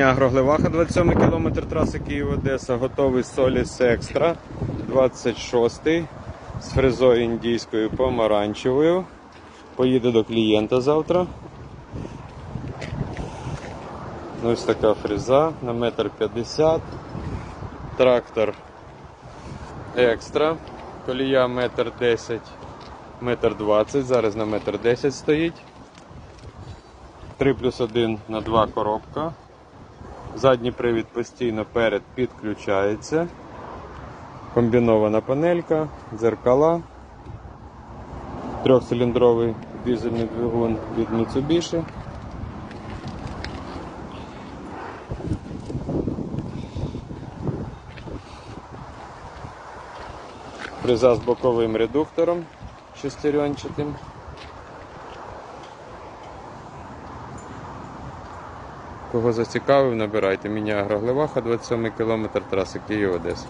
Агроглеваха 27 км траси Київ-Одеса, готовий Соліс Екстра 26 з фрезою індійською помаранчевою. Поїде до клієнта завтра. Ось така фреза на метр п'ятдесят. Трактор екстра. Колія метр десять, метр двадцять. Зараз на метр десять стоїть. 3 плюс 1 на 2 коробка. Задній привід постійно перед підключається. Комбінована панелька, дзеркала. Трьохциліндровий дизельний двигун від Mitsubishi. Фреза з боковим редуктором шестеренчатим. Кого зацікавив, набирайте. Міня Агроглеваха, 27 км траси Київ-Одеса.